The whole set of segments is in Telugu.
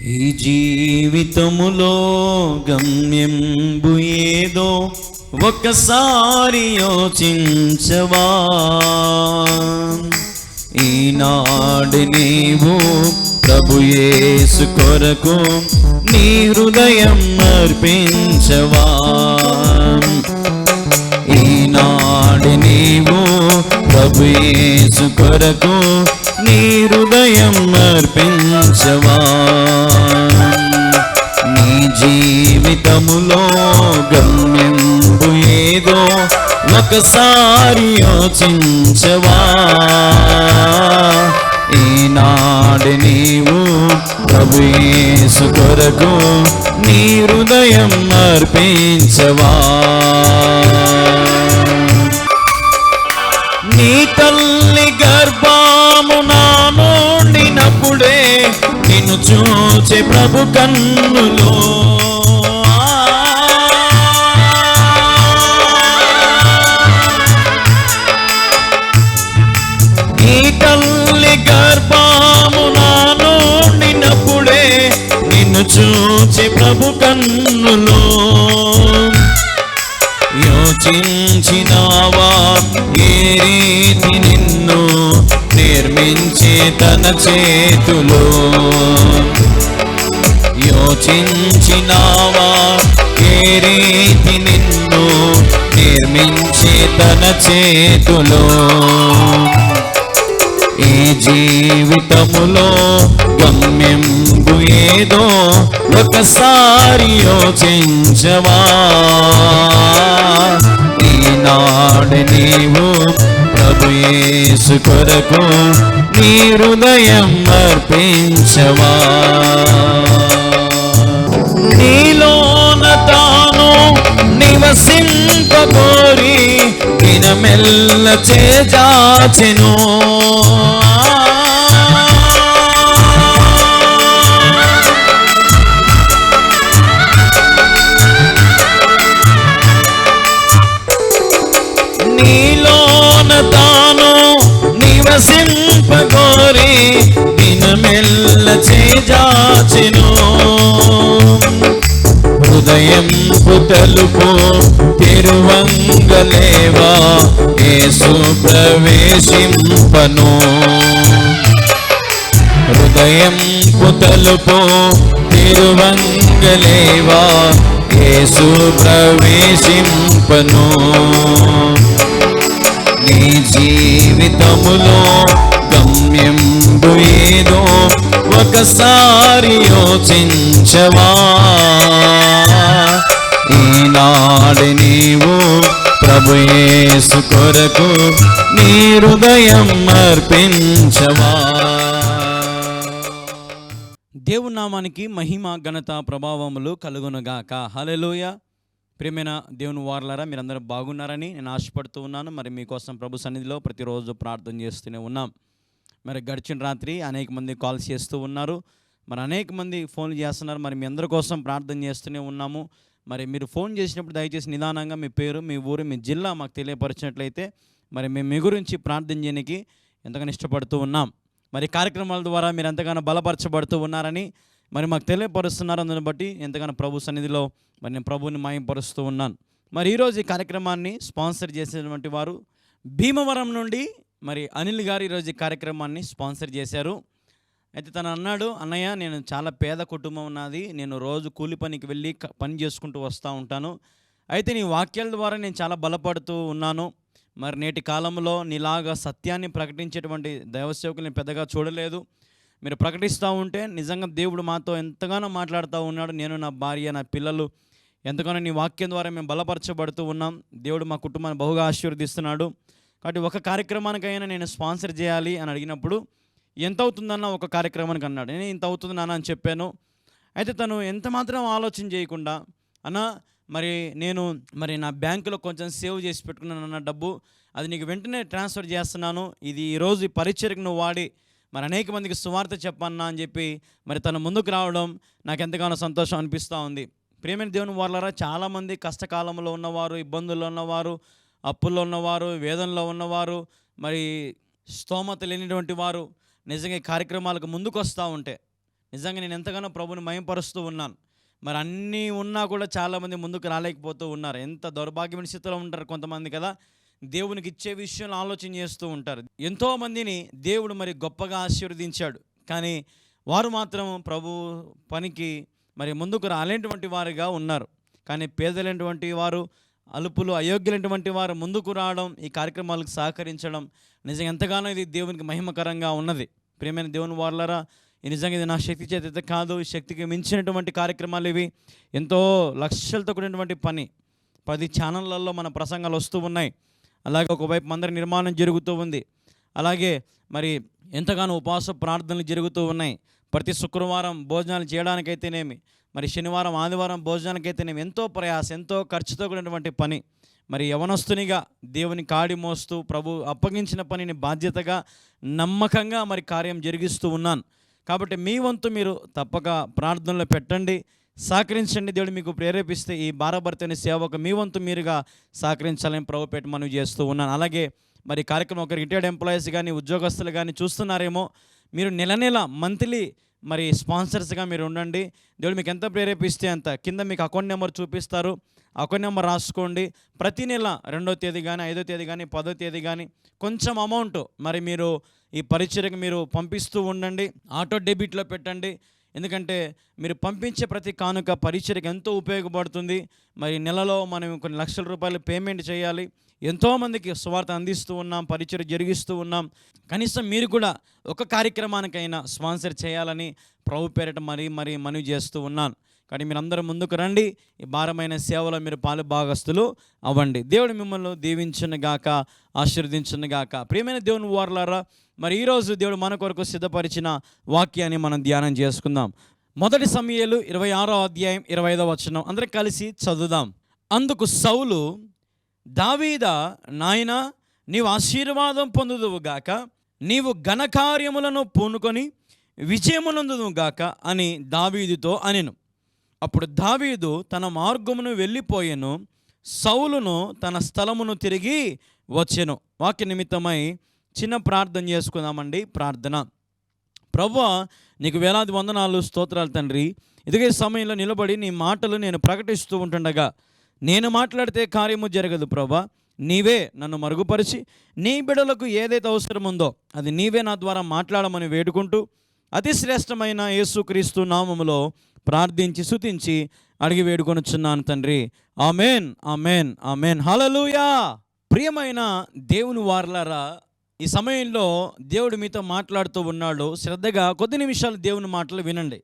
ఈ జీవితములో గమ్యంబు ఏదో ఒక్కసారి యోచించవా? ఈనాడు నీవు ప్రభు కొరకు నీ హృదయం అర్పించవా? ఈనాడు నీవు ప్రభు కొరకు నీ హృదయం అర్పించవా? నీ జీవితములో గమ్యంబు ఏదో ఒకసారి యోచించవా ఈనాడు నీవు ప్రభుయేసు కొరకు నీ హృదయం అర్పించవా? నీ తల్లి గర్భా నా నుండినప్పుడే నిన్ను చూచే ప్రభు కన్నులో. ఈ తల్లి గర్భము నా నుండినప్పుడే నిన్ను చూచే ప్రభు కన్నులో. యోచించినావా ఏ రీతి నిన్ను నిర్మించి తన చేతులో. యోచించినావా ఏ రీతి నిన్ను నిర్మించి తన చేతులో. ఈ జీవితములో గమ్యం ఏదో ఒకసారి యోచించవా? ఈనాడు నీవు ప్రభు యేసు కొరకు నీ హృదయం అర్పించవా నీలోన తాను నివసింపకోరి దినమెల్ల చేజాచెను. నీలోన చేజాచెను హృదయం పుతలుపు తిరువంగలేవా యేసు ప్రవేశింపను. హృదయం పుతలుపు తిరువంగలేవా యేసు ప్రవేశింపను. నీ జీవితములో గమ్యంబు ఏదో ఒకసారి యోచించవా? ఈనాడు నీవు ప్రభుయేసు కొరకు నీ హృదయం అర్పించవా? దేవునామానికి మహిమ ఘనత ప్రభావములు కలుగునుగాక. హలలోయ ప్రియమైన దేవుని వారలారా మీరందరూ బాగున్నారని నేను ఆశపడుతూ ఉన్నాను. మరి మీకోసం ప్రభు సన్నిధిలో ప్రతిరోజు ప్రార్థన చేస్తూనే ఉన్నాం. మరి గడిచిన రాత్రి అనేక మంది కాల్స్ చేస్తూ ఉన్నారు. మరి అనేక మంది ఫోన్లు చేస్తున్నారు. మరి మీ అందరి కోసం ప్రార్థన చేస్తూనే ఉన్నాము. మరి మీరు ఫోన్ చేసినప్పుడు దయచేసి నిదానంగా మీ పేరు మీ ఊరు మీ జిల్లా మాకు తెలియపరిచినట్లయితే మరి మేము మీ గురించి ప్రార్థన చేయడానికి ఎంతగానో ఇష్టపడుతూ ఉన్నాం. మరి కార్యక్రమాల ద్వారా మీరు ఎంతగానో బలపరచబడుతూ ఉన్నారని మరి మాకు తెలియపరుస్తున్నారు. అందుని బట్టి ఎంతగానో ప్రభు సన్నిధిలో మరి నేను ప్రభువుని మాయంపరుస్తూ ఉన్నాను. మరి ఈరోజు ఈ కార్యక్రమాన్ని స్పాన్సర్ చేసినటువంటి వారు భీమవరం నుండి మరి అనిల్ గారు ఈరోజు కార్యక్రమాన్ని స్పాన్సర్ చేశారు. అయితే తను అన్నాడు అన్నయ్య నేను చాలా పేద కుటుంబం ఉన్నది నేను రోజు కూలి పనికి వెళ్ళి పని చేసుకుంటూ వస్తూ ఉంటాను. అయితే నీ వాక్యాల ద్వారా నేను చాలా బలపడుతూ ఉన్నాను. మరి నేటి కాలంలో నీలాగా సత్యాన్ని ప్రకటించేటువంటి దైవసేవకులు నేను పెద్దగా చూడలేదు. మీరు ప్రకటిస్తూ ఉంటే నిజంగా దేవుడు మాతో ఎంతగానో మాట్లాడుతూ ఉన్నాడు. నేను నా భార్య నా పిల్లలు ఎంతగానో నీ వాక్యం ద్వారా మేము బలపరచబడుతూ ఉన్నాం. దేవుడు మా కుటుంబాన్ని బహుగా ఆశీర్వదిస్తున్నాడు. కాబట్టి ఒక కార్యక్రమానికైనా నేను స్పాన్సర్ చేయాలి అని అడిగినప్పుడు ఎంత అవుతుందన్న ఒక కార్యక్రమానికి అన్నాడు. నేను ఇంత అవుతుంది నాన్న అని చెప్పాను. అయితే తను ఎంత మాత్రం ఆలోచన చేయకుండా అన్న మరి నేను మరి నా బ్యాంకులో కొంచెం సేవ్ చేసి పెట్టుకున్నాను అన్న డబ్బు అది నీకు వెంటనే ట్రాన్స్ఫర్ చేస్తున్నాను. ఇది ఈరోజు ఈ పరిచయకు నువ్వు వాడి మరి అనేక మందికి సువార్త చెప్పన్నా అని చెప్పి మరి తను ముందుకు రావడం నాకు ఎంతగానో సంతోషం అనిపిస్తూ ఉంది. ప్రేమైన దేవుని వాళ్ళరా చాలామంది కష్టకాలంలో ఉన్నవారు ఇబ్బందుల్లో ఉన్నవారు అప్పుల్లో ఉన్నవారు వేదనలో ఉన్నవారు మరి స్తోమత లేనిటువంటి వారు నిజంగా ఈ కార్యక్రమాలకు ముందుకు వస్తూ ఉంటే నిజంగా నేను ఎంతగానో ప్రభుని మయంపరుస్తూ ఉన్నాను. మరి అన్నీ ఉన్నా కూడా చాలామంది ముందుకు రాలేకపోతూ ఉన్నారు. ఎంత దౌర్భాగ్యమైన స్థితిలో ఉంటారు కొంతమంది కదా. దేవునికి ఇచ్చే విషయంలో ఆలోచన చేస్తూ ఉంటారు. ఎంతోమందిని దేవుడు మరి గొప్పగా ఆశీర్వదించాడు. కానీ వారు మాత్రం ప్రభు పనికి మరి ముందుకు రాలేటువంటి వారుగా ఉన్నారు. కానీ పేదలైనటువంటి వారు అలుపులు అయోగ్యులైనటువంటి వారు ముందుకు రావడం ఈ కార్యక్రమాలకు సహకరించడం నిజంగా ఎంతగానో ఇది దేవునికి మహిమకరంగా ఉన్నది. ప్రియమైన దేవుని వారులరా ఈ నిజంగా ఇది నా శక్తి చేత కాదు. ఈ శక్తికి మించినటువంటి కార్యక్రమాలు ఇవి. ఎంతో లక్షలతో కూడినటువంటి పని. పది ఛానళ్ళల్లో మన ప్రసంగాలు వస్తూ ఉన్నాయి. అలాగే ఒకవైపు మందిర నిర్మాణం జరుగుతూ ఉంది. అలాగే మరి ఎంతగానో ఉపవాస ప్రార్థనలు జరుగుతూ ఉన్నాయి. ప్రతి శుక్రవారం భోజనాలు చేయడానికైతేనేమి మరి శనివారం ఆదివారం భోజనానికైతేనేమి ఎంతో ప్రయాస ఎంతో ఖర్చుతో కూడినటువంటి పని. మరి యవనస్తునిగా దేవుని కాడి మోస్తూ ప్రభు అప్పగించిన పనిని బాధ్యతగా నమ్మకంగా మరి కార్యం జరిగిస్తూ ఉన్నాను. కాబట్టి మీ వంతు మీరు తప్పక ప్రార్థనలో పెట్టండి సహకరించండి. దేవుడు మీకు ప్రేరేపిస్తే ఈ భారభర్తని సేవకు మీ వంతు మీరుగా సహకరించాలని ప్రభుపేట పెట్టి మనవి చేస్తూ ఉన్నాను. అలాగే మరి కార్యక్రమం ఒకరు రిటైర్డ్ ఎంప్లాయీస్ కానీ ఉద్యోగస్తులు కానీ చూస్తున్నారేమో మీరు నెల నెల మంత్లీ మరి స్పాన్సర్స్గా మీరు ఉండండి. దేవుడు మీకు ఎంత ప్రేరేపిస్తే అంత. కింద మీకు అకౌంట్ నెంబర్ చూపిస్తారు. అకౌంట్ నెంబర్ రాసుకోండి. ప్రతి నెల రెండో తేదీ కానీ ఐదో తేదీ కానీ పదో తేదీ కానీ కొంచెం అమౌంట్ మరి మీరు ఈ పరిచయకు మీరు పంపిస్తూ ఉండండి. ఆటో డెబిట్లో పెట్టండి. ఎందుకంటే మీరు పంపించే ప్రతి కానుక పరిచయకు ఎంతో ఉపయోగపడుతుంది. మరి నెలలో మనం కొన్ని లక్షల రూపాయలు పేమెంట్ చేయాలి. ఎంతోమందికి స్వార్థ అందిస్తూ ఉన్నాం పరిచయం జరిగిస్తూ ఉన్నాం. కనీసం మీరు కూడా ఒక కార్యక్రమానికైనా స్పాన్సర్ చేయాలని ప్రభు పేరిట మరీ మరీ మనవి చేస్తూ ఉన్నాను. కానీ మీరందరూ ముందుకు రండి. ఈ భారమైన సేవలో మీరు పాలు భాగస్తులు అవ్వండి. దేవుడు మిమ్మల్ని దీవించును గాక ఆశీర్వదించిన గాక. ప్రియమైన దేవుని వారులారా మరి ఈరోజు దేవుడు మన కొరకు సిద్ధపరిచిన వాక్యాన్ని మనం ధ్యానం చేసుకుందాం. మొదటి సమయాలు ఇరవై ఆరో అధ్యాయం ఇరవై ఐదో వచనం. అందరం కలిసి చదువుదాం. అందుకు సౌలు దావీదా నాయన నీవు ఆశీర్వాదం పొందుదువు గాక నీవు ఘనకార్యములను పూనుకొని విజయమునందువు గాక అని దావీదుతో అనెను. అప్పుడు దావీదు తన మార్గమును వెళ్ళిపోయెను సౌలును తన స్థలమును తిరిగి వచ్చెను. వాక్య నిమిత్తమై చిన్న ప్రార్థన చేసుకుందామండి ప్రార్థన. ప్రభు నీకు వేలాది వందనాలు స్తోత్రాలు తండ్రి. ఇదిగే సమయంలో నిలబడి నీ మాటలు నేను ప్రకటిస్తూ ఉంటుండగా నేను మాట్లాడితే కార్యము జరగదు ప్రభా. నీవే నన్ను మరుగుపరిచి నీ బిడలకు ఏదైతే అవసరం ఉందో అది నీవే నా ద్వారా మాట్లాడమని వేడుకుంటూ అతి శ్రేష్టమైన యేసుక్రీస్తు నామములో ప్రార్థించి సుతించి అడిగి వేడుకొనుచున్నాను తండ్రి. Amen amen amen. హలలుయా ప్రియమైన దేవుని వార్లారా ఈ సమయంలో దేవుడు మీతో మాట్లాడుతూ ఉన్నాడు. శ్రద్ధగా కొద్ది నిమిషాలు దేవుని మాటలు వినండి.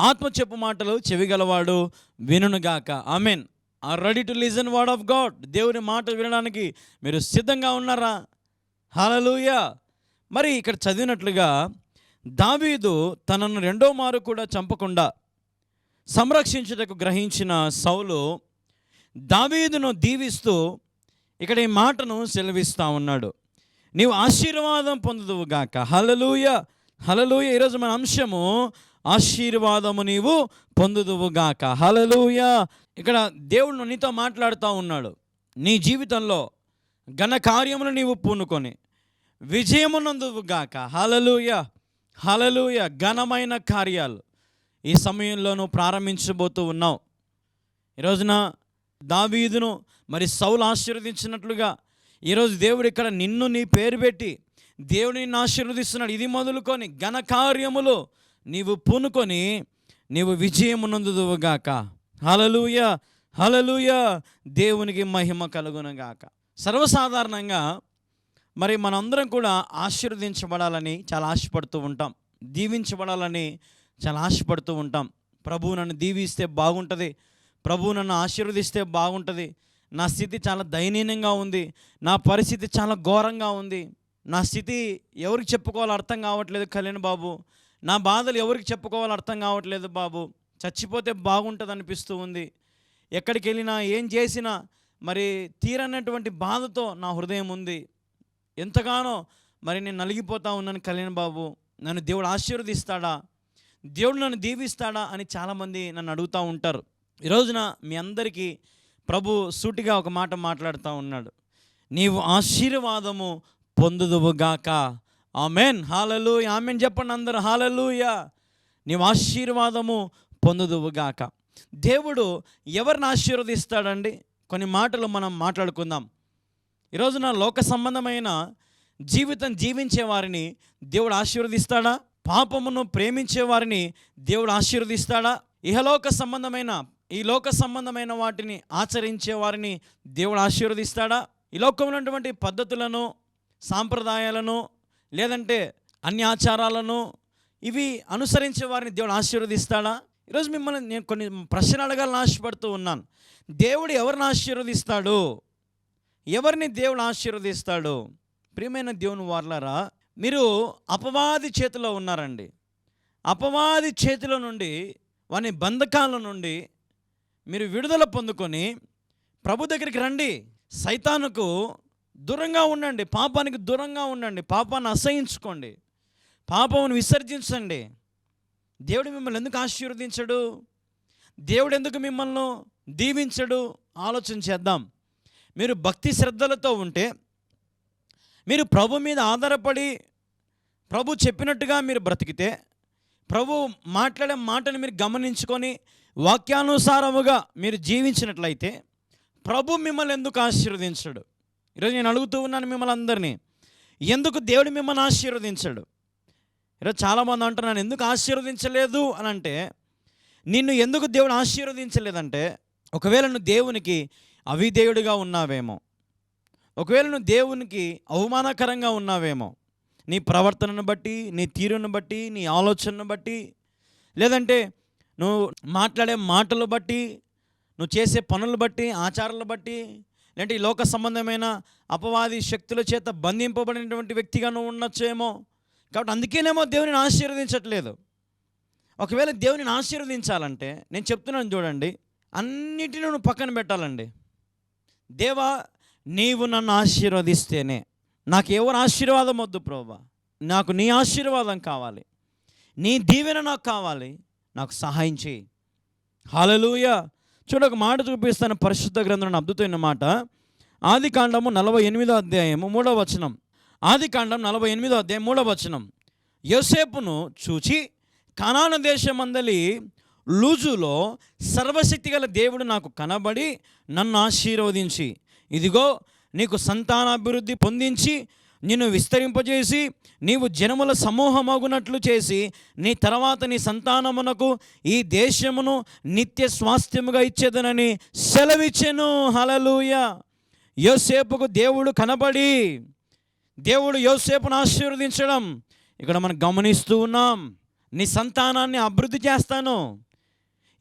ఆత్మ చెప్పు మాటలు చెవిగలవాడు వినుగాక amen. Are ready to listen word of God దేవుని మాట వినడానికి మీరు సిద్ధంగా ఉన్నారా? హలలుయ మరి ఇక్కడ చదివినట్లుగా దావీదు తనను రెండో మారు కూడా చంపకుండా సంరక్షించుటకు గ్రహించిన సౌలు దావీదును దీవిస్తూ ఇక్కడ ఈ మాటను సెలవిస్తూ ఉన్నాడు. నీవు ఆశీర్వాదం పొందుదువు గాక. హలలుయ హలలుయ ఈరోజు మన అంశము ఆశీర్వాదము నీవు పొందుదువు గాక. హలలుయ ఇక్కడ దేవుడు నీతో మాట్లాడుతూ ఉన్నాడు. నీ జీవితంలో ఘనకార్యమును నీవు పూనుకొని విజయమునందుగాక హలలుయ హలలుయ ఘనమైన కార్యాలు ఈ సమయంలో నువ్వు ప్రారంభించబోతూ ఉన్నావు. ఈ రోజున దావీదును మరి సౌలు ఆశీర్వదించినట్లుగా ఈరోజు దేవుడు ఇక్కడ నిన్ను నీ పేరు పెట్టి దేవుడిని ఆశీర్వదిస్తున్నాడు. ఇది మొదలుకొని ఘనకార్యములు నీవు పూనుకొని నీవు విజయమునందుదువుగాక హలలుయ హలలుయ దేవునికి మహిమ కలుగునగాక. సర్వసాధారణంగా మరి మనందరం కూడా ఆశీర్వదించబడాలని చాలా ఆశపడుతూ ఉంటాం. దీవించబడాలని చాలా ఆశపడుతూ ఉంటాం. ప్రభువు నన్ను దీవిస్తే బాగుంటుంది. ప్రభువు నన్ను ఆశీర్వదిస్తే బాగుంటుంది. నా స్థితి చాలా దయనీయంగా ఉంది. నా పరిస్థితి చాలా ఘోరంగా ఉంది. నా స్థితి ఎవరికి చెప్పుకోవాలో అర్థం కావట్లేదు కళ్యాణ్ బాబు. నా బాధలు ఎవరికి చెప్పుకోవాలో అర్థం కావట్లేదు బాబు. చచ్చిపోతే బాగుంటుంది అనిపిస్తూ ఉంది. ఎక్కడికి వెళ్ళినా ఏం చేసినా మరి తీరన్నటువంటి బాధతో నా హృదయం ఉంది. ఎంతగానో మరి నేను నలిగిపోతా ఉన్నాను కళ్యాణ్ బాబు. నన్ను దేవుడు ఆశీర్వదిస్తాడా? దేవుడు నన్ను దీవిస్తాడా? అని చాలామంది నన్ను అడుగుతూ ఉంటారు. ఈరోజున మీ అందరికీ ప్రభు సూటిగా ఒక మాట మాట్లాడుతూ ఉన్నాడు. నీవు ఆశీర్వాదము పొందుదువుగాక ఆమెన్. హాలలు ఆమెన్ చెప్పండి అందరు. హాలలుయా. నీవు ఆశీర్వాదము పొందుదువుగాక. దేవుడు ఎవరిని ఆశీర్వదిస్తాడండి? కొన్ని మాటలు మనం మాట్లాడుకుందాం. ఈరోజున లోక సంబంధమైన జీవితం జీవించే వారిని దేవుడు ఆశీర్వదిస్తాడా? పాపమును ప్రేమించే వారిని దేవుడు ఆశీర్వదిస్తాడా? ఇహలోక సంబంధమైన ఈ లోక సంబంధమైన వాటిని ఆచరించే వారిని దేవుడు ఆశీర్వదిస్తాడా? ఈ లోకంలో ఉన్నటువంటి పద్ధతులను సాంప్రదాయాలను లేదంటే అన్ని ఆచారాలను ఇవి అనుసరించే వారిని దేవుడు ఆశీర్వదిస్తాడా? ఈరోజు మిమ్మల్ని నేను కొన్ని ప్రశ్నలు అడగాలని ఆశపడుతూ ఉన్నాను. దేవుడు ఎవరిని ఆశీర్వదిస్తాడు? ఎవరిని దేవుడు ఆశీర్వదిస్తాడు? ప్రియమైన దేవుని వార్లారా మీరు అపవాది చేతిలో ఉన్నారండి. అపవాది చేతిలో నుండి వాని బంధకాల నుండి మీరు విడుదల పొందుకొని ప్రభు దగ్గరికి రండి. సైతానుకు దూరంగా ఉండండి. పాపానికి దూరంగా ఉండండి. పాపాన్ని అసహించుకోండి. పాపమును విసర్జించండి. దేవుడు మిమ్మల్ని ఎందుకు ఆశీర్వదించడు? దేవుడు ఎందుకు మిమ్మల్ని దీవించడు? ఆలోచన చేద్దాం. మీరు భక్తి శ్రద్ధలతో ఉంటే మీరు ప్రభు మీద ఆధారపడి ప్రభు చెప్పినట్టుగా మీరు బ్రతికితే ప్రభు మాట్లాడే మాటను మీరు గమనించుకొని వాక్యానుసారముగా మీరు జీవించినట్లయితే ప్రభు మిమ్మల్ని ఎందుకు ఆశీర్వదించడు? ఈరోజు నేను అడుగుతూ ఉన్నాను మిమ్మల్ని అందరినీ. ఎందుకు దేవుడు మిమ్మల్ని ఆశీర్వదించడు? ఈరోజు చాలామంది అంటున్నాను ఎందుకు ఆశీర్వదించలేదు? అని అంటే నిన్ను ఎందుకు దేవుడు ఆశీర్వదించలేదంటే ఒకవేళ నువ్వు దేవునికి అవిధేయుడిగా ఉన్నావేమో ఒకవేళ నువ్వు దేవునికి అవమానకరంగా ఉన్నావేమో నీ ప్రవర్తనను బట్టి నీ తీరును బట్టి నీ ఆలోచనను బట్టి లేదంటే నువ్వు మాట్లాడే మాటలు బట్టి నువ్వు చేసే పనులు బట్టి ఆచారాలు బట్టి లేదంటే ఈ లోక సంబంధమైన అపవాది శక్తుల చేత బంధింపబడినటువంటి వ్యక్తిగా నువ్వు ఉండొచ్చేమో కాబట్టి అందుకేనేమో దేవుని ఆశీర్వదించట్లేదు. ఒకవేళ దేవుని ఆశీర్వదించాలంటే నేను చెప్తున్నాను చూడండి అన్నిటిని నువ్వు పక్కన పెట్టాలండి. దేవా నీవు నన్ను ఆశీర్వదిస్తేనే. నాకు ఎవరు ఆశీర్వాదం వద్దు ప్రభా. నాకు నీ ఆశీర్వాదం కావాలి. నీ దీవెన నాకు కావాలి. నాకు సహాయం చేయి. హాలలుయ చూడ ఒక మాట చూపిస్తాను పరిశుద్ధ గ్రంథం అద్భుతమైన మాట. ఆది కాండము నలభై ఎనిమిదో అధ్యాయము మూడవ వచనం. ఆది కాండం నలభై ఎనిమిదో అధ్యాయం మూడవ వచనం. యోసేపును చూచి కనాన దేశమందలి లూజులో సర్వశక్తి గల దేవుడు నాకు కనబడి నన్ను ఆశీర్వదించి ఇదిగో నీకు సంతానాభివృద్ధి పొందించి నిన్ను విస్తరింపజేసి నీవు జనముల సమూహమగునట్లు చేసి నీ తర్వాత నీ సంతానమునకు ఈ దేశమును నిత్య స్వాస్థ్యముగా ఇచ్చేదనని సెలవిచ్చెను. హలలుయ యోసేపుకు దేవుడు కనబడి దేవుడు యోసేపును ఆశీర్వదించడం. ఇక్కడ మనం గమనిస్తూ ఉన్నాం. నీ సంతానాన్ని అభివృద్ధి చేస్తాను.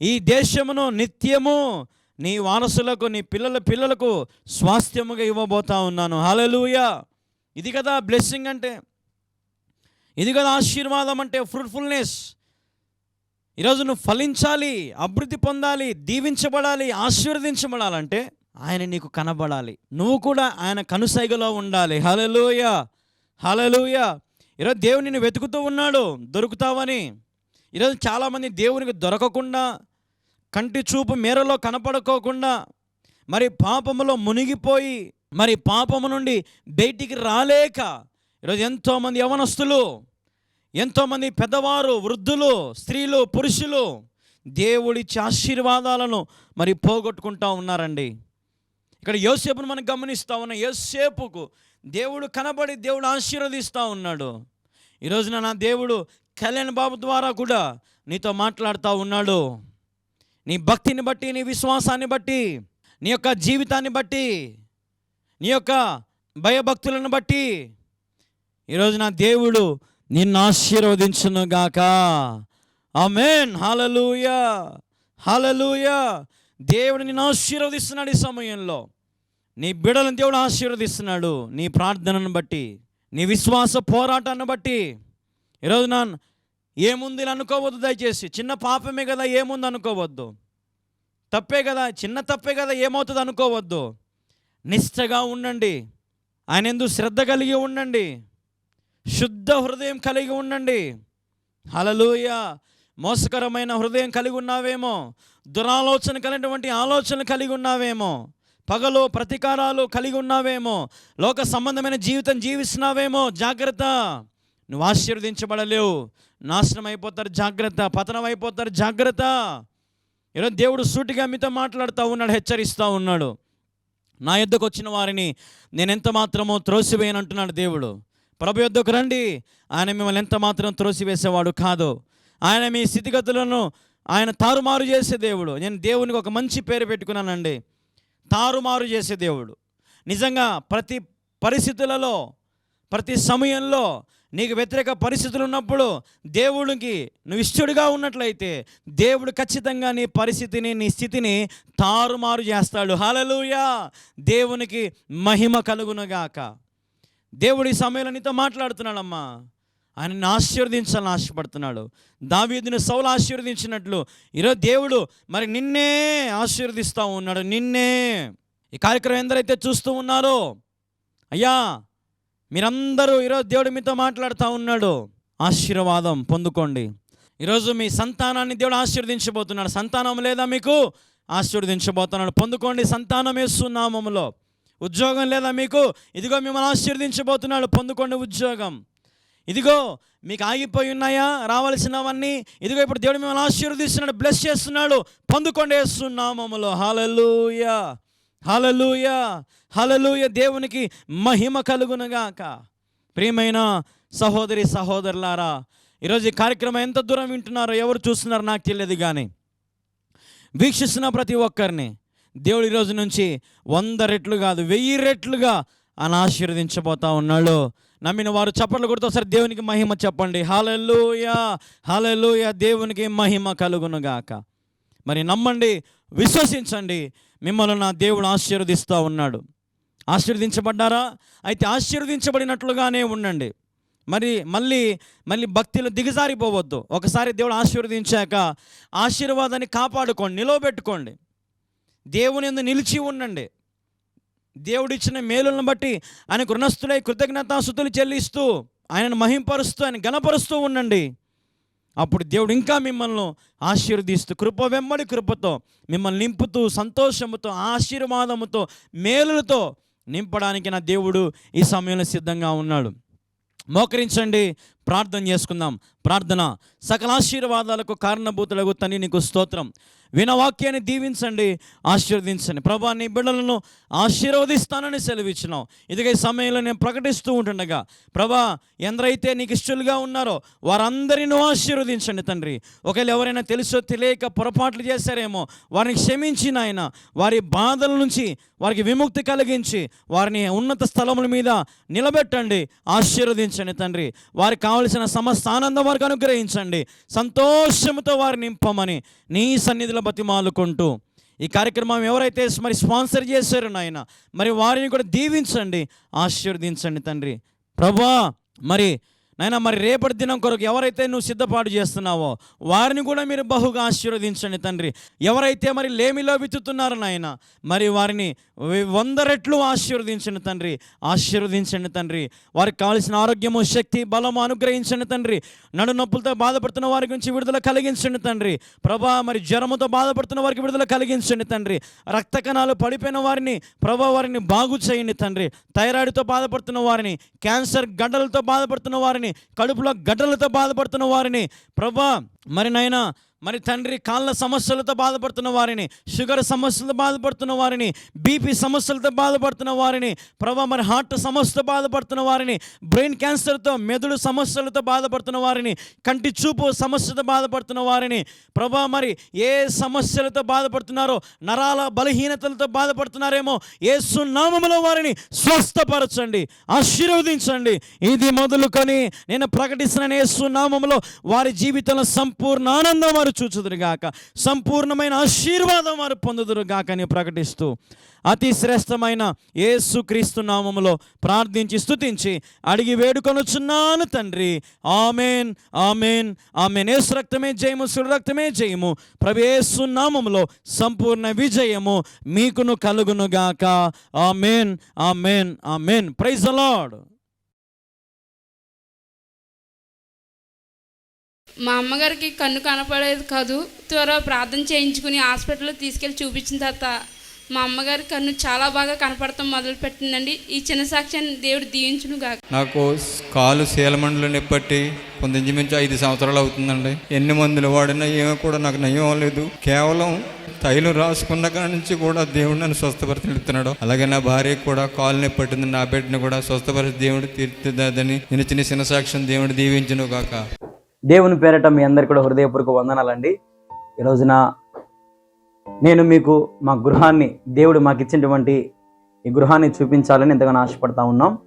ఈ దేశమును నిత్యము నీ వారసులకు నీ పిల్లల పిల్లలకు స్వాస్థ్యముగా ఇవ్వబోతా ఉన్నాను. హలలుయ ఇది కదా బ్లెస్సింగ్ అంటే. ఇది కదా ఆశీర్వాదం అంటే ఫ్రూట్ఫుల్నెస్. ఈరోజు నువ్వు ఫలించాలి అభివృద్ధి పొందాలి దీవించబడాలి ఆశీర్వదించబడాలంటే ఆయన నీకు కనబడాలి. నువ్వు కూడా ఆయన కనుసైగలో ఉండాలి. హలలుయ హలలుయ ఈరోజు దేవుని వెతుకుతూ ఉన్నాడు. దొరుకుతావని. ఈరోజు చాలామంది దేవునికి దొరకకుండా కంటి చూపు మేరలో కనపడుకోకుండా మరి పాపములో మునిగిపోయి మరి పాపము నుండి బయటికి రాలేక ఈరోజు ఎంతోమంది యవనస్తులు ఎంతోమంది పెద్దవారు వృద్ధులు స్త్రీలు పురుషులు దేవుడిచ్చే ఆశీర్వాదాలను మరి పోగొట్టుకుంటా ఉన్నారండి. ఇక్కడ యోసేపును మనం గమనిస్తూ ఉన్నాం. యోసేపుకు దేవుడు కనబడి దేవుడు ఆశీర్వదిస్తూ ఉన్నాడు. ఈరోజున నా దేవుడు కళ్యాణ్ బాబు ద్వారా కూడా నీతో మాట్లాడుతూ ఉన్నాడు. నీ భక్తిని బట్టి నీ విశ్వాసాన్ని బట్టి నీ యొక్క జీవితాన్ని బట్టి నీ యొక్క భయభక్తులను బట్టి ఈరోజు నా దేవుడు నిన్ను ఆశీర్వదించునుగాక ఆమెన్. హాలలుయ హాలలుయ దేవుడు నిన్ను ఆశీర్వదిస్తున్నాడు ఈ సమయంలో. నీ బిడలను దేవుడు ఆశీర్వదిస్తున్నాడు. నీ ప్రార్థనను బట్టి నీ విశ్వాస పోరాటాన్ని బట్టి. ఈరోజు నా ఏముంది అని అనుకోవద్దు దయచేసి. చిన్న పాపమే కదా ఏముంది అనుకోవద్దు. తప్పే కదా చిన్న తప్పే కదా ఏమవుతుంది అనుకోవద్దు. నిష్టగా ఉండండి. ఆయన ఎందుకు శ్రద్ధ కలిగి ఉండండి. శుద్ధ హృదయం కలిగి ఉండండి. హలలుయ మోసకరమైన హృదయం కలిగి ఉన్నావేమో? దురాలోచన కలిగినటువంటి ఆలోచనలు కలిగి ఉన్నావేమో? పగలు ప్రతీకారాలు కలిగి ఉన్నావేమో? లోక సంబంధమైన జీవితం జీవిస్తున్నావేమో? జాగ్రత్త. నువ్వు ఆశీర్వదించబడలేవు. నాశనం అయిపోతారు జాగ్రత్త. పతనం అయిపోతారు జాగ్రత్త. ఈరోజు దేవుడు సూటిగా మీతో మాట్లాడుతూ ఉన్నాడు హెచ్చరిస్తూ ఉన్నాడు. నా యొద్దకు వచ్చిన వారిని నేను ఎంత మాత్రమో త్రోసివేయనంటున్నాడు దేవుడు. ప్రభు యొద్దకు రండి. ఆయన మిమ్మల్ని ఎంత మాత్రం త్రోసివేసేవాడు కాదు. ఆయన మీ స్థితిగతులను ఆయన తారుమారు చేసే దేవుడు. నేను దేవునికి ఒక మంచి పేరు పెట్టుకున్నానండి. తారుమారు చేసే దేవుడు. నిజంగా ప్రతి పరిస్థితులలో ప్రతి సమయంలో నీకు వ్యతిరేక పరిస్థితులు ఉన్నప్పుడు దేవుడికి నువ్వు ఇష్టడుగా ఉన్నట్లయితే దేవుడు ఖచ్చితంగా నీ పరిస్థితిని నీ స్థితిని తారుమారు చేస్తాడు. హలలుయా దేవునికి మహిమ కలుగునుగాక. దేవుడు ఈ సమయంలో నీతో మాట్లాడుతున్నాడమ్మా. ఆయనని ఆశీర్వదించాలని ఆశపడుతున్నాడు. దావీదుని సౌలు ఆశీర్వదించినట్లు ఈరోజు దేవుడు మరి నిన్నే ఆశీర్వదిస్తూ ఉన్నాడు నిన్నే. ఈ కార్యక్రమం ఎందరైతే చూస్తూ ఉన్నారో అయ్యా మీరందరూ ఈరోజు దేవుడు మీతో మాట్లాడుతూ ఉన్నాడు. ఆశీర్వాదం పొందుకోండి. ఈరోజు మీ సంతానాన్ని దేవుడు ఆశీర్వదించబోతున్నాడు. సంతానం లేదా మీకు? ఆశీర్వదించబోతున్నాడు. పొందుకోండి సంతానం వేస్తున్నామములో ఉద్యోగం లేదా మీకు? ఇదిగో మిమ్మల్ని ఆశీర్వదించబోతున్నాడు. పొందుకోండి ఉద్యోగం. ఇదిగో మీకు ఆగిపోయి ఉన్నాయా? రావాల్సినవన్నీ. ఇదిగో ఇప్పుడు దేవుడు మిమ్మల్ని ఆశీర్వదిస్తున్నాడు బ్లెస్ చేస్తున్నాడు. పొందుకోండి వేస్తున్నామములో హాలలుయ హలలుయ హలలుయ దేవునికి మహిమ కలుగునగాక. ప్రియమైన సహోదరి సహోదరులారా ఈరోజు ఈ కార్యక్రమం ఎంత దూరం వింటున్నారో ఎవరు చూస్తున్నారో నాకు తెలియదు కానీ వీక్షిస్తున్న ప్రతి ఒక్కరిని దేవుడు ఈరోజు నుంచి వంద రెట్లు కాదు వెయ్యి రెట్లుగా ఆయన ఆశీర్వదించబోతా ఉన్నాడు. నమ్మిన వారు చప్పట్లు కొడుతూ ఒకసారి దేవునికి మహిమ చెప్పండి. హాలెల్లుయ హాలెల్లుయ దేవునికి మహిమ కలుగునుగాక. మరి నమ్మండి విశ్వసించండి. మిమ్మల్ని నా దేవుడు ఆశీర్వదిస్తూ ఉన్నాడు. ఆశీర్వదించబడ్డారా? అయితే ఆశీర్వదించబడినట్లుగానే ఉండండి. మరి మళ్ళీ మళ్ళీ భక్తిలో దిగజారిపోవద్దు. ఒకసారి దేవుడు ఆశీర్వదించాక ఆశీర్వాదాన్ని కాపాడుకోండి నిలవబెట్టుకోండి. దేవుని ఎందు నిలిచి ఉండండి. దేవుడిచ్చిన మేలులను బట్టి ఆయన రుణస్థులై కృతజ్ఞతాసుతులు చెల్లిస్తూ ఆయనను మహింపరుస్తూ ఆయన గణపరుస్తూ ఉండండి. అప్పుడు దేవుడు ఇంకా మిమ్మల్ని ఆశీర్వదిస్తూ కృప వెంబడి కృపతో మిమ్మల్ని నింపుతూ సంతోషముతో ఆశీర్వాదముతో మేలులతో నింపడానికి నా దేవుడు ఈ సమయంలో సిద్ధంగా ఉన్నాడు. మోకరించండి. ప్రార్థన చేసుకుందాం. ప్రార్థన. సకల ఆశీర్వాదాలకు కారణభూతులకు తని నీకు స్తోత్రం. వినవాక్యాన్ని దీవించండి ఆశీర్వదించండి. ప్రభా నీ బిడ్డలను ఆశీర్వదిస్తానని సెలవిచ్చినావు. ఇదిగే సమయంలో నేను ప్రకటిస్తూ ఉంటుండగా ప్రభా ఎందరైతే నీకు ఇష్టలుగా ఉన్నారో వారందరినీ ఆశీర్వదించండి తండ్రి. ఒకవేళ ఎవరైనా తెలుసో తెలియక పొరపాట్లు చేశారేమో వారిని క్షమించి నాయన. వారి బాధల నుంచి వారికి విముక్తి కలిగించి వారిని ఉన్నత స్థలముల మీద నిలబెట్టండి ఆశీర్వదించండి తండ్రి. వారికి కావలసిన సమస్త ఆనందం వారికి అనుగ్రహించండి. సంతోషంతో వారిని నింపమని నీ సన్నిధిలో బతిమాలుకుంటూ ఈ కార్యక్రమం ఎవరైతే మరి స్పాన్సర్ చేశారో నాయన మరి వారిని కూడా దీవించండి ఆశీర్వదించండి తండ్రి. ప్రభా మరి నాయన మరి రేపటి దినం కొరకు ఎవరైతే నువ్వు సిద్ధపాటు చేస్తున్నావో వారిని కూడా మీరు బహుగా ఆశీర్వదించండి తండ్రి. ఎవరైతే మరి లేమిలో విత్తుతున్నారు నాయన మరి వారిని వంద రెట్లు ఆశీర్వదించండి తండ్రి. ఆశీర్వదించండి తండ్రి. వారికి కావాల్సిన ఆరోగ్యము శక్తి బలము అనుగ్రహించండి తండ్రి. నడు నొప్పులతో బాధపడుతున్న వారి గురించి విడుదల కలిగించండి తండ్రి. ప్రభా మరి జ్వరముతో బాధపడుతున్న వారికి విడుదల కలిగించండి తండ్రి. రక్త కణాలు పడిపోయిన వారిని ప్రభా వారిని బాగు చేయండి తండ్రి. థైరాయిడ్తో బాధపడుతున్న వారిని క్యాన్సర్ గడ్డలతో బాధపడుతున్న వారిని కడుపులో గడ్డలతో బాధపడుతున్న వారిని ప్రభా మరి నైనా మరి తండ్రి కాళ్ళ సమస్యలతో బాధపడుతున్న వారిని షుగర్ సమస్యలతో బాధపడుతున్న వారిని బీపీ సమస్యలతో బాధపడుతున్న వారిని ప్రభా మరి హార్ట్ సమస్యతో బాధపడుతున్న వారిని బ్రెయిన్ క్యాన్సర్తో మెదడు సమస్యలతో బాధపడుతున్న వారిని కంటి చూపు సమస్యతో బాధపడుతున్న వారిని ప్రభా మరి ఏ సమస్యలతో బాధపడుతున్నారో నరాల బలహీనతలతో బాధపడుతున్నారేమో ఏ సున్నామములో వారిని స్వస్థపరచండి ఆశీర్వదించండి. ఇది మొదలుకొని నేను ప్రకటిస్తున్న యేసు నామములో వారి జీవితంలో సంపూర్ణ ఆనందం వారు చూచుదురుగాక సంపూర్ణమైన ఆశీర్వాదం వారు పొందుదురుగాక అని ప్రకటిస్తూ అతి శ్రేష్టమైన యేసుక్రీస్తు నామములో ప్రార్థించి స్తుతించి అడిగి వేడుకొనుచున్నాను తండ్రి. Amen amen amen. ఏసు రక్తమే జయము సుడు రక్తమే జయము. ప్రభేసు నామములో సంపూర్ణ విజయము మీకును కలుగునుగాక amen amen amen. Praise Lord. మా అమ్మగారికి కన్ను కనపడేది కాదు. త్వర ప్రార్థన చేయించుకుని హాస్పిటల్లో తీసుకెళ్ళి చూపించిన తర్వాత మా అమ్మగారి కన్ను చాలా బాగా కనపడటం మొదలుపెట్టిందండి. ఈ చిన్న సాక్ష్యాన్ని దేవుడు దీవించును గాక. నాకు కాలు శీలమండలు నొప్పట్టి కొంత మించి ఐదు సంవత్సరాలు అవుతుందండి. ఎన్ని మందులు వాడినా ఏమీ కూడా నాకు నయం లేదు కేవలం తైలు రాసుకున్న కాడి నుంచి కూడా దేవుడు నన్ను స్వస్థపరిచిడుతున్నాడు అలాగే నా భార్య కూడా కాలు నొప్పి పట్టింది నా బిడ్డను కూడా స్వస్థపరిచి దేవుడు తీర్చిదని నేను చిన్న చిన్న సాక్ష్యం దేవుడు దీవించును గాక. దేవుని పేరట మీ అందరికీ కూడా హృదయపూర్వక వందనాలండి. ఈ రోజున నేను మీకు మా గృహాన్ని దేవుడు మాకు ఇచ్చినటువంటి ఈ గృహాన్ని చూపించాలని ఎంతగానో ఆశపడతా ఉన్నాం.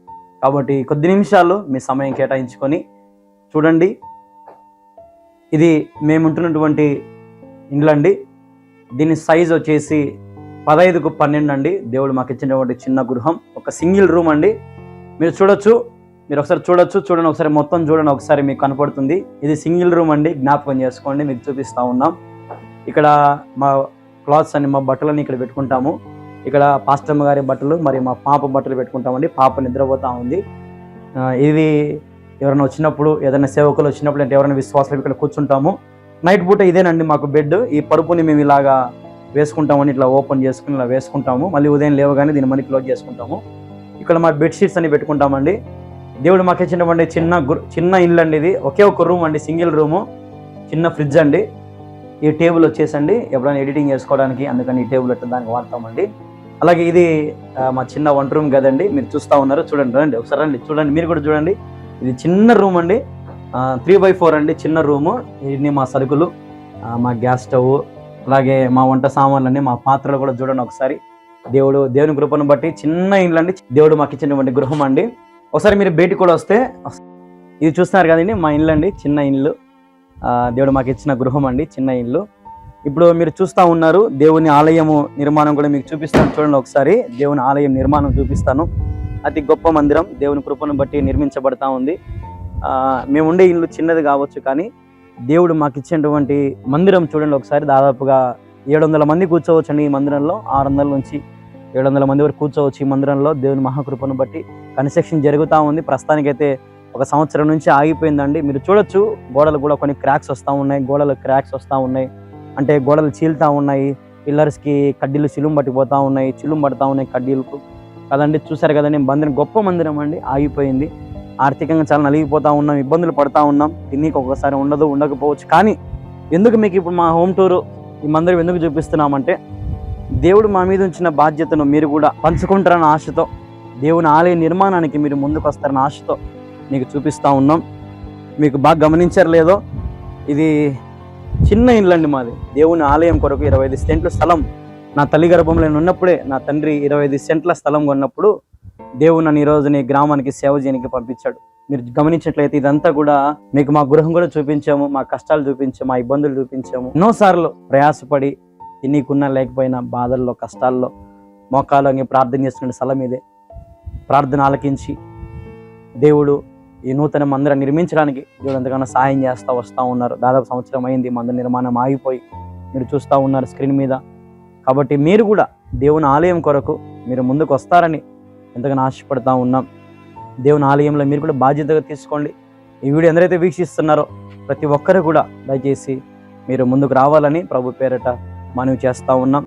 కాబట్టి కొద్ది నిమిషాలు మీ సమయం కేటాయించుకొని చూడండి. ఇది మేము ఉంటున్నటువంటి దీని సైజ్ వచ్చేసి పదహైదుకు పన్నెండు అండి దేవుడు మాకు ఇచ్చినటువంటి చిన్న గృహం. ఒక సింగిల్ రూమ్ అండి. మీరు చూడొచ్చు. మీరు ఒకసారి చూడొచ్చు చూడండి ఒకసారి మొత్తం చూడండి ఒకసారి మీకు కనపడుతుంది. ఇది సింగిల్ రూమ్ అండి జ్ఞాపకం చేసుకోండి మీకు చూపిస్తా ఉన్నాం. ఇక్కడ మా క్లాత్స్ అని మా బట్టలని ఇక్కడ పెట్టుకుంటాము. ఇక్కడ పాస్టమ్మ గారి బట్టలు మరి మా పాప బట్టలు పెట్టుకుంటామండి. పాప నిద్రపోతా ఉంది. ఇది ఎవరైనా వచ్చినప్పుడు ఏదైనా సేవకులు వచ్చినప్పుడు అంటే ఎవరైనా విశ్వాసాలు ఇక్కడ కూర్చుంటాము. నైట్ పూట ఇదేనండి మాకు బెడ్ ఈ పరుపుని మేము ఇలాగా వేసుకుంటామని ఇట్లా ఓపెన్ చేసుకుని ఇలా వేసుకుంటాము. మళ్ళీ ఉదయం లేవగానే దీన్ని మళ్ళీ క్లోజ్ చేసుకుంటాము. ఇక్కడ మా బెడ్షీట్స్ అని పెట్టుకుంటామండి. దేవుడు మాకు ఇచ్చినటువంటి చిన్న చిన్న ఇల్లు అండి ఇది. ఒకే ఒక రూమ్ అండి సింగిల్ రూము చిన్న ఫ్రిడ్జ్ అండి. ఈ టేబుల్ వచ్చేసండి. ఎప్పుడైనా ఎడిటింగ్ చేసుకోవడానికి అందుకని ఈ టేబుల్ ఎట్లా దానికి వాడతామండి. అలాగే ఇది మా చిన్న వంట రూమ్ కదండి. మీరు చూస్తూ ఉన్నారు. చూడండి రండి. ఒకసారి రండి. చూడండి మీరు కూడా చూడండి. ఇది చిన్న రూమ్ అండి. త్రీ బై ఫోర్ అండి. చిన్న రూము ఇన్ని మా సరుకులు మా గ్యాస్ స్టవ్ అలాగే మా వంట సామాన్లన్నీ మా పాత్రలు కూడా చూడండి ఒకసారి. దేవుడు దేవుని కృపను బట్టి చిన్న ఇల్లు అండి. దేవుడు మాకు ఇచ్చినటువంటి గృహం అండి. ఒకసారి మీరు బయటికి కూడా వస్తే ఇది చూస్తున్నారు కదండి మా ఇల్లు అండి చిన్న ఇల్లు. దేవుడు మాకు ఇచ్చిన గృహం అండి చిన్న ఇల్లు. ఇప్పుడు మీరు చూస్తూ ఉన్నారు దేవుని ఆలయము నిర్మాణం కూడా మీకు చూపిస్తాను. చూడండి ఒకసారి దేవుని ఆలయం నిర్మాణం చూపిస్తాను. అతి గొప్ప మందిరం దేవుని కృపను బట్టి నిర్మించబడతా ఉంది. మేము ఉండే ఇల్లు చిన్నది కావచ్చు కానీ దేవుడు మాకు ఇచ్చినటువంటి మందిరం చూడండి ఒకసారి దాదాపుగా ఏడు వందల మంది కూర్చోవచ్చు అండి ఈ మందిరంలో. ఆరు వందల నుంచి ఏడు వందల మంది వరకు కూర్చోవచ్చు ఈ మందిరంలో. దేవుని మహాకృపను బట్టి కన్స్ట్రక్షన్ జరుగుతూ ఉంది. ప్రస్తుతానికైతే ఒక సంవత్సరం నుంచి ఆగిపోయిందండి. మీరు చూడొచ్చు గోడలు కూడా కొన్ని క్రాక్స్ వస్తూ ఉన్నాయి. గోడలు క్రాక్స్ వస్తూ ఉన్నాయి. అంటే గోడలు చీలుతూ ఉన్నాయి. పిల్లర్స్కి కడ్డీలు చిలుం పట్టిపోతూ ఉన్నాయి. చిలుం పడతా ఉన్నాయి కడ్డీలకు. కదండి చూసారు కదండి మందిరం గొప్ప మందిరం అండి. ఆగిపోయింది. ఆర్థికంగా చాలా నలిగిపోతూ ఉన్నాం. ఇబ్బందులు పడతా ఉన్నాం. తిన్నీకి ఒక్కసారి ఉండదు ఉండకపోవచ్చు. కానీ ఎందుకు మీకు ఇప్పుడు మా హోమ్ టూరు ఈ మందిరం ఎందుకు చూపిస్తున్నామంటే దేవుడు మా మీద ఉంచిన బాధ్యతను మీరు కూడా పంచుకుంటారన్న ఆశతో దేవుని ఆలయ నిర్మాణానికి మీరు ముందుకు వస్తారని ఆశతో మీకు చూపిస్తూ ఉన్నాం. మీకు బాగా గమనించారు లేదో ఇది చిన్న ఇల్లు అండి మాది. దేవుని ఆలయం కొరకు ఇరవై ఐదు సెంట్ల స్థలం. నా తల్లి గర్భంలో నేను ఉన్నప్పుడే నా తండ్రి ఇరవై ఐదు సెంట్ల స్థలం కొన్నప్పుడు దేవుడు నన్ను ఈరోజు రోజుని గ్రామానికి సేవ చేయడానికి పంపించాడు. మీరు గమనించినట్లయితే ఇదంతా కూడా మీకు మా గృహం కూడా చూపించాము మా కష్టాలు చూపించాము మా ఇబ్బందులు చూపించాము. ఎన్నోసార్లు ప్రయాసపడి ఎన్నికున్నా లేకపోయినా బాధల్లో కష్టాల్లో మోకాలు ప్రార్థన చేస్తున్న స్థలం ఇదే. ప్రార్థన ఆలకించి దేవుడు ఈ నూతన మందిరం నిర్మించడానికి దేవుడు ఎంతగానో సహాయం చేస్తూ వస్తూ ఉన్నారు. దాదాపు సంవత్సరం అయింది మందిర నిర్మాణం ఆగిపోయి మీరు చూస్తూ ఉన్నారు స్క్రీన్ మీద. కాబట్టి మీరు కూడా దేవుని ఆలయం కొరకు మీరు ముందుకు వస్తారని ఎంతగానో ఆశపడతా ఉన్నాం. దేవుని ఆలయంలో మీరు కూడా బాధ్యతగా తీసుకోండి. ఈ వీడియో ఎందరైతే వీక్షిస్తున్నారో ప్రతి ఒక్కరు కూడా దయచేసి మీరు ముందుకు రావాలని ప్రభు పేరట మనవి చేస్తూ ఉన్నాం.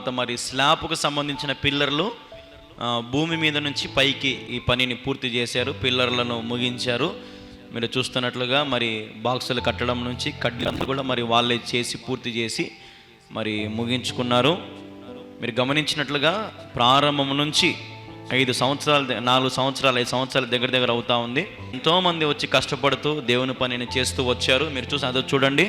తర్వాత మరి స్లాబ్కు సంబంధించిన పిల్లర్లు భూమి మీద నుంచి పైకి ఈ పనిని పూర్తి చేశారు పిల్లర్లను ముగించారు. మీరు చూస్తున్నట్లుగా మరి బాక్సులు కట్టడం నుంచి కడ్డీలంతా కూడా మరి వాళ్ళే చేసి పూర్తి చేసి మరి ముగించుకున్నారు. మీరు గమనించినట్లుగా ప్రారంభం నుంచి ఐదు సంవత్సరాలు నాలుగు సంవత్సరాలు ఐదు సంవత్సరాల దగ్గర దగ్గర అవుతా ఉంది. ఎంతోమంది వచ్చి కష్టపడుతూ దేవుని పనిని చేస్తూ వచ్చారు. మీరు చూసి అదో చూడండి.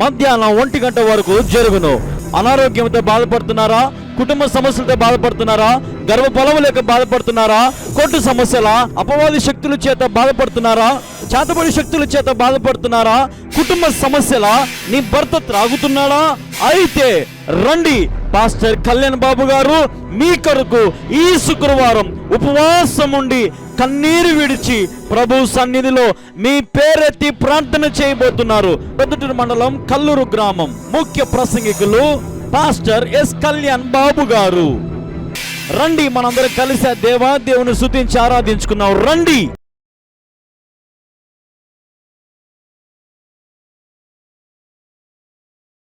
మధ్యాహ్నం ఒంటి గంట వరకు జరుగును. అనారోగ్యంతో బాధపడుతున్నారా? కుటుంబ సమస్యలతో బాధపడుతున్నారా? గర్భఫలము లేక బాధపడుతున్నారా? కొట్టు సమస్యల? అపవాది శక్తుల చేత బాధపడుతున్నారా? చేతబడి శక్తుల చేత బాధపడుతున్నారా? కుటుంబ సమస్యల? నీ భర్త త్రాగుతున్నాడా? అయితే రండి పాస్టర్ కళ్యాణ్ బాబు గారు మీ కొరకు ఈ శుక్రవారం ఉపవాసం ఉండి కన్నీరు విడిచి ప్రభు సన్నిధిలో మీ పేరెత్తి ప్రార్థన చేయబోతున్నారు. పెద్దటూరు మండలం కల్లూరు గ్రామం. ముఖ్య ప్రసంగికులు పాస్టర్ ఎస్ కళ్యాణ్ బాబు గారు. రండి మనందరం కలిసి దేవా దేవుని శుతించి ఆరాధించుకున్నాం రండి!